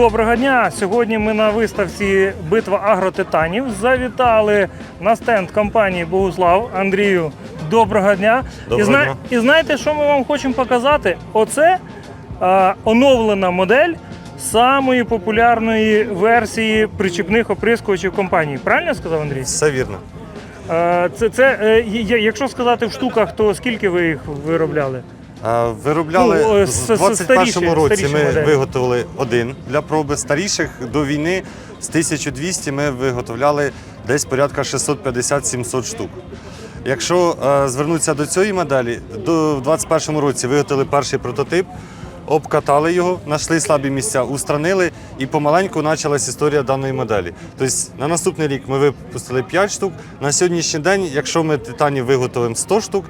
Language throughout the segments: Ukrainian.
Доброго дня! Сьогодні ми на виставці Битва агротитанів завітали на стенд компанії Богуслав Андрію. Доброго дня! Доброго і, зна- дня. і знаєте, що ми вам хочемо показати? Оце а, оновлена модель самої популярної версії причіпних оприскувачів компанії. Правильно я сказав, Андрій? Все вірно. А, це, це е, якщо сказати в штуках, то скільки ви їх виробляли? Виробляли Ну, е, в с- с- 21 старіші- році. старіші Ми моделі. виготовили один для проби. Старіших до війни з 1200 ми виготовляли десь порядка 650-700 штук. Якщо е, звернутися до цієї моделі, до в 21 році виготовили перший прототип, обкатали його, знайшли слабі місця, устранили і помаленьку почалась історія даної моделі. Тобто на наступний рік ми випустили 5 штук. На сьогоднішній день, якщо ми титанів виготовимо 100 штук,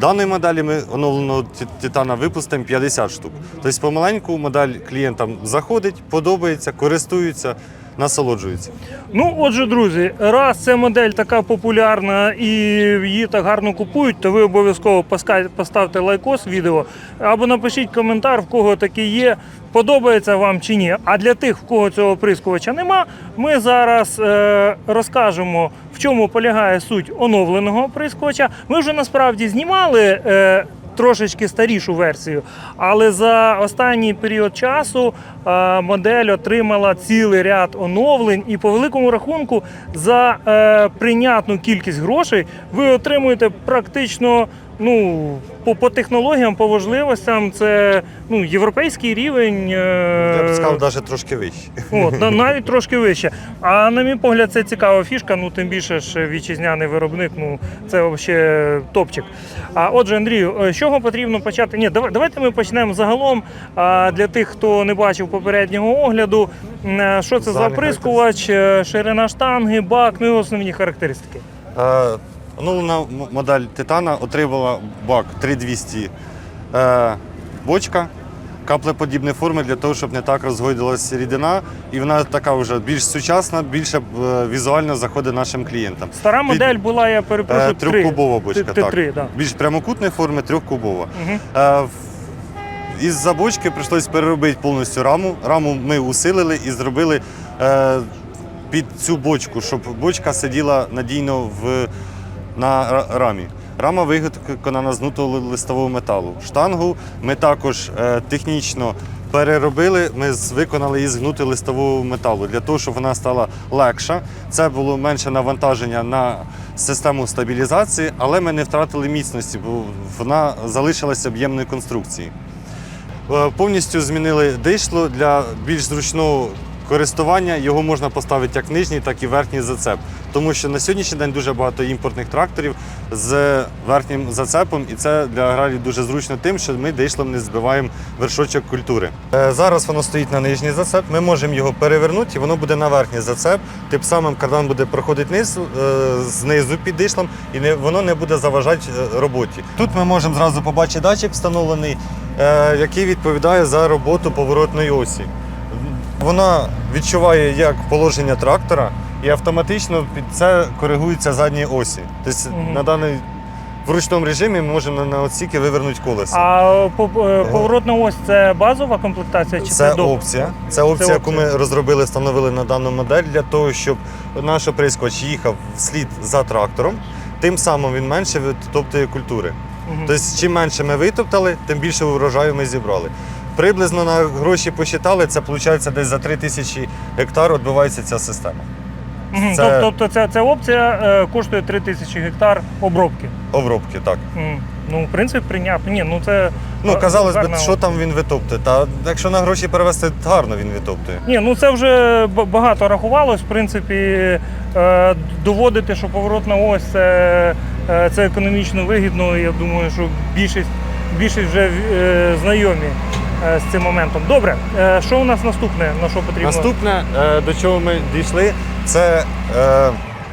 даної моделі ми оновленого титана випустимо 50 штук. Тобто помаленьку модель клієнтам заходить, подобається, користуються, насолоджуються. Ну, отже, друзі, раз ця модель така популярна і її так гарно купують, то ви обов'язково поставте лайкос відео або напишіть коментар, в кого такий є, подобається вам чи ні. А для тих, в кого цього прискувача нема, ми зараз е, розкажемо, в чому полягає суть оновленого прискувача. Ми вже насправді знімали. Е, трошечки старішу версію. Але за останній період часу е, модель отримала цілий ряд оновлень, і по великому рахунку за е, прийнятну кількість грошей ви отримуєте практично. Ну, по, по технологіям, по важливостям, це ну, європейський рівень. е, Я б сказав, навіть трошки вище. От, навіть трошки вище. А на мій погляд, це цікава фішка. Ну тим більше ж вітчизняний виробник. Ну це взагалі топчик. А отже, Андрію, е, з чого потрібно почати? Ні, давайте ми почнемо загалом. Для тих, хто не бачив попереднього огляду, е, що це за оприскувач, ширина штанги, бак, ну і основні характеристики. Оновлена модель Титана отримала бак 3200 е, бочка каплеподібної форми для того, щоб не так розгойдилася рідина. І вона така вже більш сучасна, більше е, візуально заходить нашим клієнтам. Стара Під- модель була, я перепрошую, Е, три. Трьохкубова бочка. Т- так. Т3, да. Більш прямокутної форми, трьохкубова. Мгм. Е, в- Із-за бочки прийшлось переробити повністю раму. Раму ми усилили і зробили е, під цю бочку, щоб бочка сиділа надійно в, на рамі. Рама виготовлена з гнутого листового металу. Штангу ми також е, технічно переробили. Ми виконали її з гнутого листового металу для того, щоб вона стала легша. Це було менше навантаження на систему стабілізації, але ми не втратили міцності, бо вона залишилася об'ємної конструкції. Е, Повністю змінили дишло для більш зручного користування. Його можна поставити як нижній, так і верхній зацеп. Тому що на сьогоднішній день дуже багато імпортних тракторів з верхнім зацепом, і це для аграрів дуже зручно тим, що ми дишлом не збиваємо вершочок культури. Е, Зараз воно стоїть на нижній зацеп. Ми можемо його перевернути, і воно буде на верхній зацеп. Тим самим кардан буде проходити низ, е, знизу під дишлом, і воно не буде заважати е, роботі. Тут ми можемо зразу побачити датчик встановлений, який відповідає за роботу поворотної осі. Вона відчуває як положення трактора і автоматично під це коригуються задні осі. Тобто Мгм. на даний в ручному режимі ми можемо на, отсіки вивернути колесо. А е, поворотна ось це базова комплектація чи це, Це опція. Це опція, яку опція. ми розробили, встановили на дану модель для того, щоб наш оприскувач їхав вслід за трактором. Тим самим він менше витоптує культури. Мгм. Тобто, чим менше ми витоптали, тим більше урожаю ми зібрали. Приблизно на гроші посчитали, це виходить десь за 3 тисячі гектар відбувається ця система. Це- Тобто ця, ця опція е, коштує 3 тисячі гектар обробки. Обробки, так. М, Ну, в принципі, прийнятно. Ні, ну це. Ну, е, казалось би, гарна що там він витоптує. Та якщо на гроші перевести, гарно він витоптує. Ні, ну це вже б- багато рахувалось. В принципі, е, доводити, що поворотна ось це, е, це економічно вигідно. Я думаю, що більшість, більшість вже е, знайомі з цим моментом. Добре, е, що у нас наступне? На що потрібно? Наступне, е, до чого ми дійшли, це е,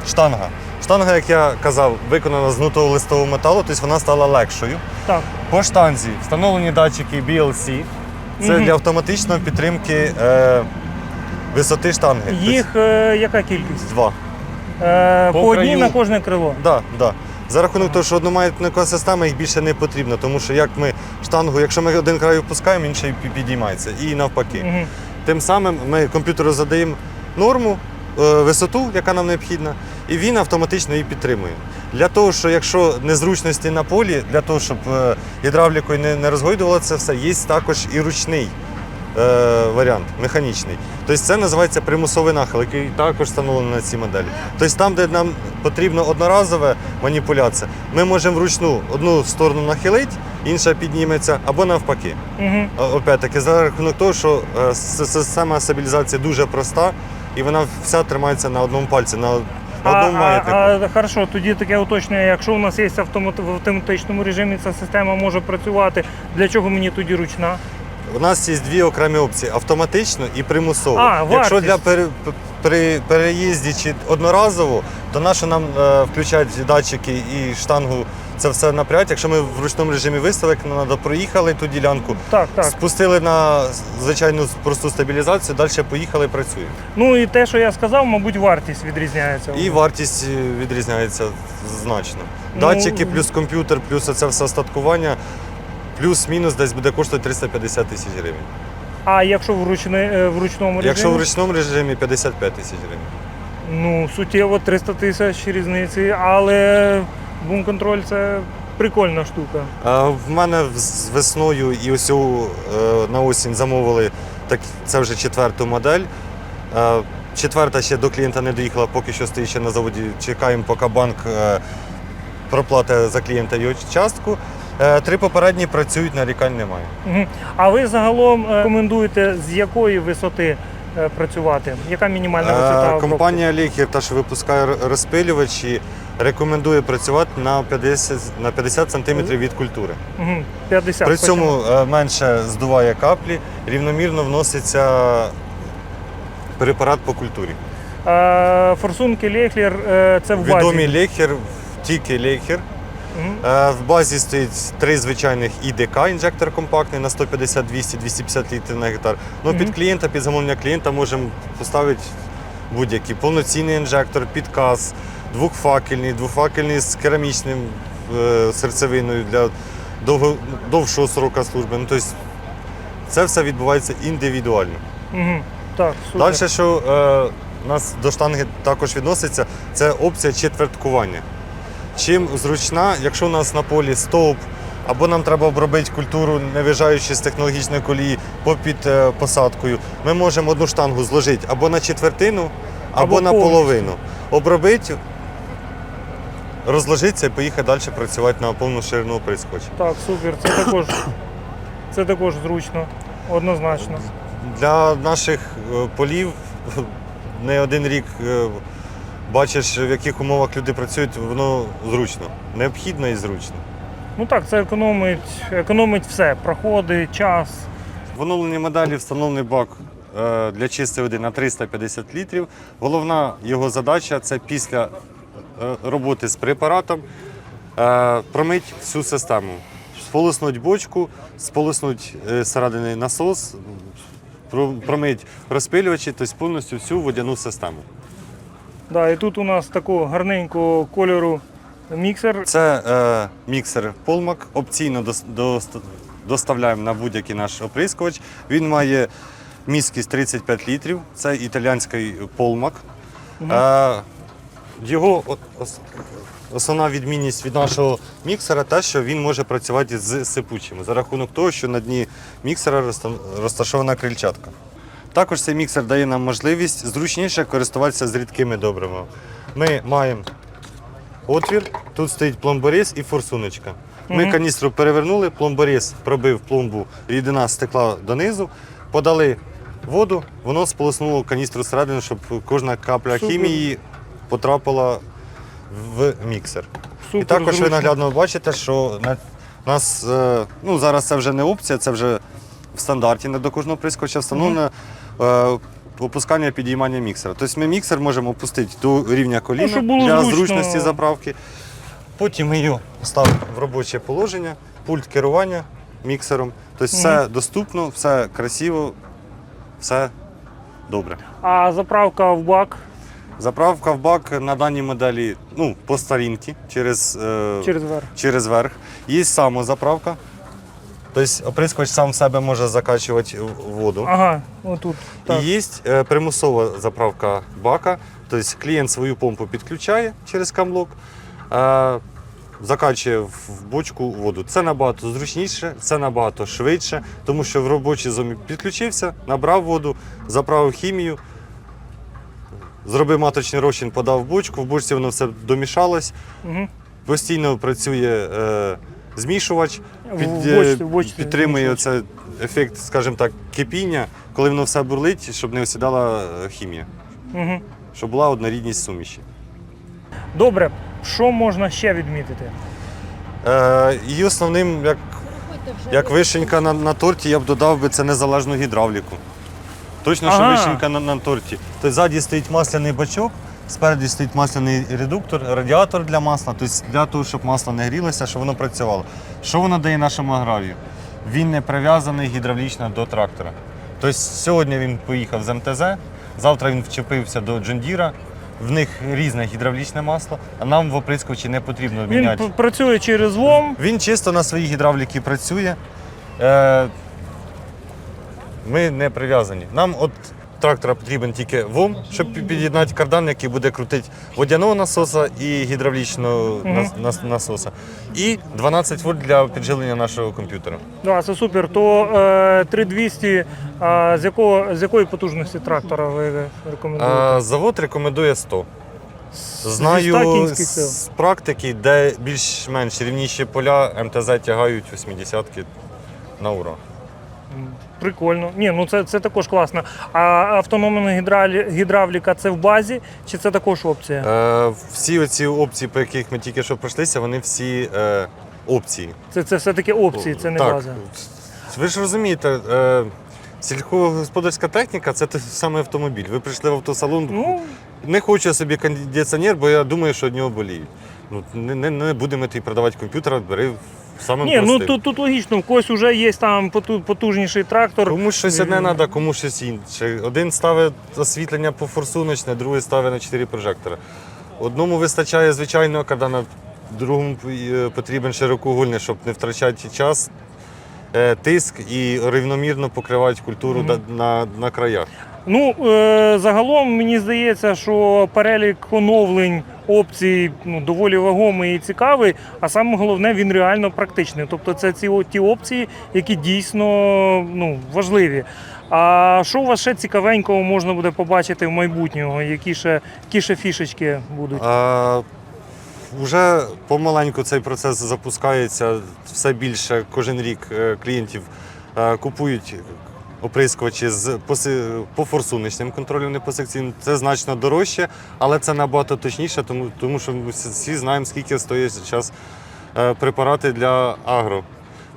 штанга. Штанга, як я казав, виконана з гнутого листового металу, тобто вона стала легшою. Так. По штанзі встановлені датчики BLC. Це Мгм. для автоматичної підтримки е, висоти штанги. Їх е, яка кількість? Тобто два. Е, по По одній на кожне крило. Да, да. За рахунок того, що одномаятникова система їх більше не потрібно, тому що як ми штангу, якщо ми один край опускаємо, інший підіймається. І навпаки. Мгм. Тим самим ми комп'ютеру задаємо норму, е, висоту, яка нам необхідна, і він автоматично її підтримує. Для того, що якщо незручності на полі, для того, щоб е, гідравлікою не розгойдувало це все, є також і ручний е, варіант, механічний. Тобто це називається примусовий нахил, який також встановлений на цій моделі. Тобто там, де нам потрібна одноразова маніпуляція, ми можемо вручну одну сторону нахилити, інша підніметься, або навпаки. Угу. Опять-таки, за рахунок того, що е, система стабілізації дуже проста, і вона вся тримається на одному пальці, на, А, одному а, а, хорошо, тоді таке уточнення. Якщо у нас є автомат, в автоматичному режимі, ця система може працювати. Для чого мені тоді ручна? У нас є дві окремі опції: автоматично і примусово. А, Якщо для пере, при переїзді чи одноразово, то нащо нам е, включати датчики і штангу це все напрягати. Якщо ми в ручному режимі виставок, нам треба проїхали ту ділянку, Так, так. спустили на звичайну просту стабілізацію, далі поїхали, працюємо. Ну і те, що я сказав, мабуть, вартість відрізняється. І вартість е, відрізняється значно. Ну, Датчики, плюс комп'ютер, плюс це все остаткування, плюс-мінус десь буде коштувати 350 тисяч гривень. А якщо в, ручне, е, в ручному режимі? Якщо в ручному режимі 55 тисяч гривень. Ну, суттєво 300 тисяч різниці, але бум-контроль це прикольна штука. А в мене з весною і ось е, на осінь замовили так, це вже четверту модель. Е, Четверта ще до клієнта не доїхала, поки що стоїть ще на заводі. Чекаємо, поки банк е, проплатить за клієнта його частку. Е, Три попередні працюють, нарікань немає. А ви загалом е, рекомендуєте з якої висоти е, працювати? Яка мінімальна висота? обробки? Компанія Ліхер, та що випускає розпилювачі, рекомендує працювати на 50, на 50 см від культури. Мгм. 50. При цьому менше здуває каплі, рівномірно вноситься препарат по культурі. Форсунки Лехлер це в базі. Відомі Лехер, тільки Лехер. Е, В базі стоїть три звичайних ІДК, інжектор компактний на 150, 200, 250 літрів на гектар. Ну, під клієнта, під замовлення клієнта можемо поставити будь-який повноцінний інжектор, підказ, двохфакельний, двохфакельний з керамічним е, серцевиною для довго, довшого срока служби. Ну, тобто це все відбувається індивідуально. Мгм. Так, супер. Далі, що е, нас до штанги також відноситься, це опція четверткування. Чим зручна, якщо у нас на полі стовп, або нам треба обробити культуру, не виїжджаючи з технологічної колії попід е, посадкою, ми можемо одну штангу зложити або на четвертину, або, Або на повністю. половину. Обробити, розложитися і поїхати далі працювати на повну ширину прискочі. Так, супер. Це також, це також зручно, однозначно. Для наших е, полів не один рік е, бачиш, в яких умовах люди працюють, воно зручно. Необхідно і зручно. Ну так, це економить, економить все. Проходи, час. В оновленій моделі встановлений бак е, для чистої води на 350 літрів. Головна його задача це після е, роботи з препаратом е, промити всю систему. Сполоснуть бочку, сполоснуть зсередини насос, промить розпилювачі, тобто повністю всю водяну систему. Да, і тут у нас такого гарненького кольору міксер. Це е, міксер Polmac. Опційно дос- дост- доставляємо на будь-який наш оприскувач. Він має міськість 35 літрів. Це італійський Polmac. Е, його ос- основна відмінність від нашого міксера те, що він може працювати з сипучими за рахунок того, що на дні міксера розташована крильчатка. Також цей міксер дає нам можливість зручніше користуватися з рідкими добривами. Ми маємо отвір, тут стоїть пломборіз і форсуночка. Ми каністру перевернули, пломборіз пробив пломбу, рідина стекла донизу, подали воду, воно сполоснуло каністру всередину, щоб кожна капля хімії потрапила в міксер. Супер і також ви зручно. наглядно бачите, що на нас е, ну, зараз це вже не опція, це вже в стандарті не до кожного прискоча встановлено опускання підіймання міксера. Тобто ми міксер можемо опустити до рівня коліна Ну, для зручно. зручності заправки. Потім ми його ставимо в робоче положення, пульт керування міксером. Тобто все доступно, все красиво, все добре. А заправка в бак Заправка в бак на даній моделі ну, по старінки через, е, через верх. через верх. Є самозаправка. Тобто оприскувач сам в себе може закачувати воду. Ага, отут. Так. І є е, примусова заправка бака. Тобто клієнт свою помпу підключає через камлок, е, закачує в бочку воду. Це набагато зручніше, це набагато швидше, тому що в робочій зоні підключився, набрав воду, заправив хімію, зробив маточний розчин, подав в бочку, в бочці воно все домішалось. Угу. Постійно працює е, змішувач, В під, бочці- е, в бочці підтримує змішувач. це ефект, скажімо так, кипіння, коли воно все бурлить, щоб не осідала е, хімія, Угу. щоб була однорідність суміші. Добре, що можна ще відмітити? Е, і основним, як, як вишенька на, на торті, я б додав би це незалежну гідравліку. Точно, що Ага. вишенька на, на торті. Тобто ззаді стоїть масляний бачок, спереді стоїть масляний редуктор, радіатор для масла, тобто для того, щоб масло не грілося, щоб воно працювало. Що воно дає нашому агравію? Він не прив'язаний гідравлічно до трактора. Тобто сьогодні він поїхав з МТЗ, завтра він вчепився до Джондіра. В них різне гідравлічне масло, а нам в оприскувачі не потрібно міняти. п- працює через ВОМ. Він чисто на своїй гідравліки працює. Е, ми не прив'язані. Нам от трактора потрібен тільки ВОМ, щоб під'єднати кардан, який буде крутити водяного насоса і гідравлічного нас- нас- насоса. І 12 вольт для підживлення нашого комп'ютера. Да, це супер. То е, 3200, а з, якого, з якої потужності трактора ви рекомендуєте? А, завод рекомендує 100. Зі 100 Знаю кінських сил. з практики, де більш-менш рівніші поля МТЗ тягають 80-ки на ура. Прикольно. Ні, ну це, це також класно. А автономна гідравліка це в базі, чи це також опція? Е, всі оці опції, по яких ми тільки що пройшлися, вони всі е, опції. Це, це все-таки опції, це не так. база. Ви ж розумієте, е, сільськогосподарська техніка це той самий автомобіль. Ви прийшли в автосалон, Ну, не хочу я собі кондиціонер, бо я думаю, що від нього боліють. Ну, не, не, не будемо тобі продавати комп'ютер, бери саме ні, ну тут, тут логічно, в когось вже є там потужніший трактор. Комусь щось одне треба, комусь щось інше. Один ставить освітлення по форсуночне, другий ставить на 4 прожектори. Одному вистачає звичайного кардана, другому е, потрібен широкоугольний, щоб не втрачати час, е, тиск і рівномірно покривати культуру на, на, на краях. Ну, е, загалом мені здається, що перелік оновлень опцій ну, доволі вагомий і цікавий, а саме головне, він реально практичний. Тобто це ці ті опції, які дійсно ну, важливі. А що у вас ще цікавенького можна буде побачити в майбутнього? Які ще, які ще фішечки будуть? А, вже помаленьку цей процес запускається. Все більше кожен рік е, клієнтів е, купують оприскувачі з поси- по форсуночним контролем, не по секційним. Це значно дорожче, але це набагато точніше, тому, тому що ми всі- знаємо, скільки стоять зараз е, препарати для агро.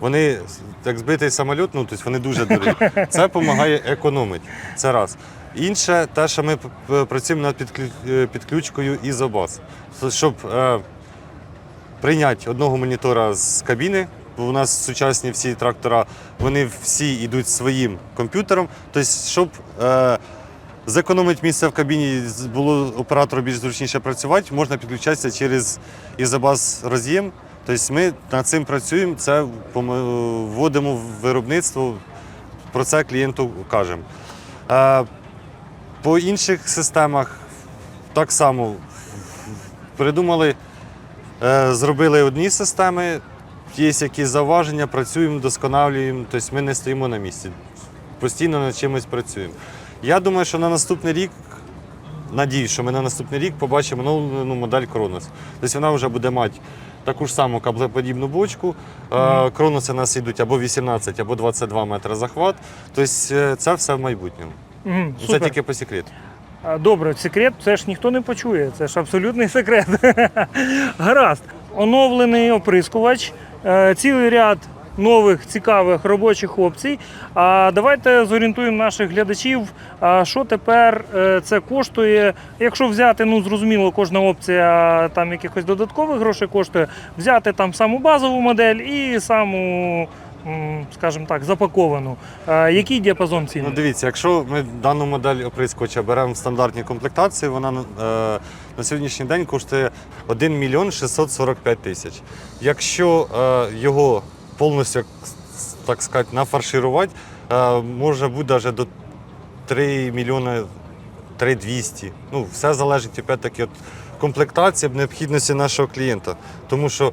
Вони як збитий самоліт, ну тобто вони дуже дорогі. Це допомагає економити. Це раз. Інше, те, що ми працюємо над е, підключкою ізобас. Щоб е, прийняти одного монітора з кабіни, бо у нас сучасні всі трактора, вони всі йдуть своїм комп'ютером. Тобто, щоб е, зекономити місце в кабіні, було оператору більш зручніше працювати, можна підключатися через ізобас роз'єм. Тобто ми над цим працюємо, це вводимо в виробництво, про це клієнту кажемо. Е, По інших системах так само придумали, е, зробили одні системи, є якісь зауваження, працюємо, досконалюємо, тобто ми не стоїмо на місці. Постійно над чимось працюємо. Я думаю, що на наступний рік, надіюсь, що ми на наступний рік побачимо нову модель Кронос. Тобто вона вже буде мати таку ж саму каблеподібну бочку. Е, Кроноси у нас йдуть або 18, або 22 метри захват. Тобто е, це все в майбутньому. Мгм, Це тільки по секрету. Добре, секрет це ж ніхто не почує. Це ж абсолютний секрет. Гаразд. Оновлений оприскувач, цілий ряд нових цікавих робочих опцій. А давайте зорієнтуємо наших глядачів, що тепер е, це коштує. Якщо взяти, ну зрозуміло, кожна опція там якихось додаткових грошей коштує, взяти там саму базову модель і саму. Скажімо так, запаковану. Е, Який діапазон цін? Ну, дивіться, якщо ми дану модель оприскувача беремо в стандартній комплектації, вона е, на сьогоднішній день коштує 1 мільйон 645 тисяч. Якщо е, його повністю так сказати, нафарширувати, може бути навіть до 3 мільйони 3200. Ну, все залежить опять-таки від комплектації, необхідності нашого клієнта. Тому що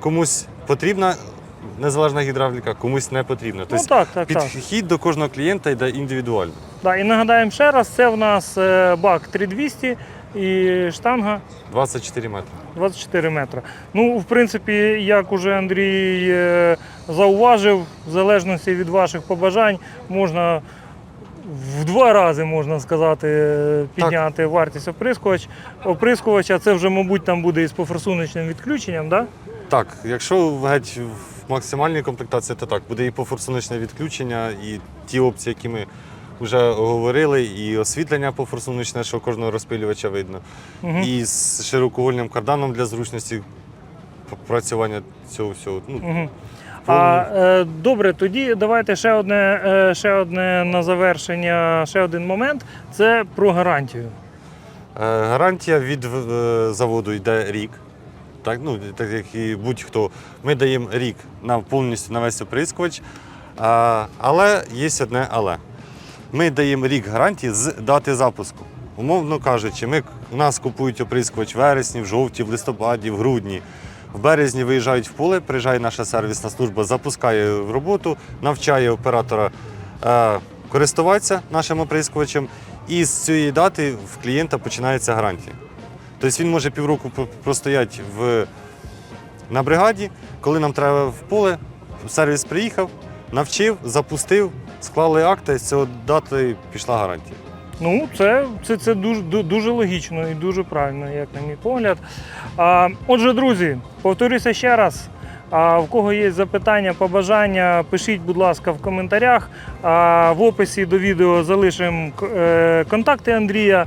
комусь потрібна незалежна гідравліка, комусь не потрібна. Ну Тобто так, так, так. підхід до кожного клієнта йде індивідуально. Да, і нагадаємо ще раз, це в нас е, бак 3200 і штанга 24 метри. 24 метри. Ну, в принципі, як уже Андрій е, зауважив, в залежності від ваших побажань, можна в два рази, можна сказати, підняти вартість оприскувач. оприскувача. Це вже, мабуть, там буде із пофорсуночним відключенням, да? Так, якщо геть максимальній комплектації, то так, буде і пофорсуночне відключення, і ті опції, які ми вже говорили, і освітлення пофорсуночне, що кожного розпилювача видно, Мгм. і з широкоугольним карданом для зручності працювання цього всього. Ну, Угу. А е, добре, тоді давайте ще одне, е, ще одне на завершення, ще один момент. Це про гарантію. Е, Гарантія від е, заводу йде рік. Так, ну, так як і будь-хто. Ми даємо рік на повністю на весь оприскувач. А, але є одне але. Ми даємо рік гарантії з дати запуску. Умовно кажучи, ми, у нас купують оприскувач в вересні, в жовтні, в листопаді, в грудні. В березні виїжджають в поле, приїжджає наша сервісна служба, запускає в роботу, навчає оператора е, користуватися нашим оприскувачем. І з цієї дати в клієнта починається гарантія. Тобто він може півроку простояти в, на бригаді, коли нам треба в поле, сервіс приїхав, навчив, запустив, склали акти, з цього дати пішла гарантія. Ну, це, це, це дуже, дуже логічно і дуже правильно, як на мій погляд. А, отже, друзі, повторюся ще раз. А в кого є запитання, побажання, пишіть, будь ласка, в коментарях. А, в описі до відео залишимо е, контакти Андрія.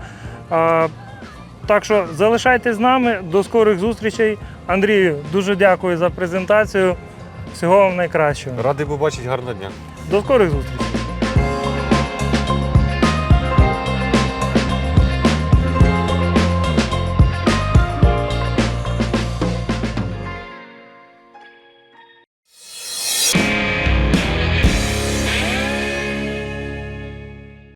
Так що залишайтесь з нами. До скорих зустрічей. Андрію, дуже дякую за презентацію. Всього вам найкращого. Радий побачити гарного дня. До скорих зустрічей.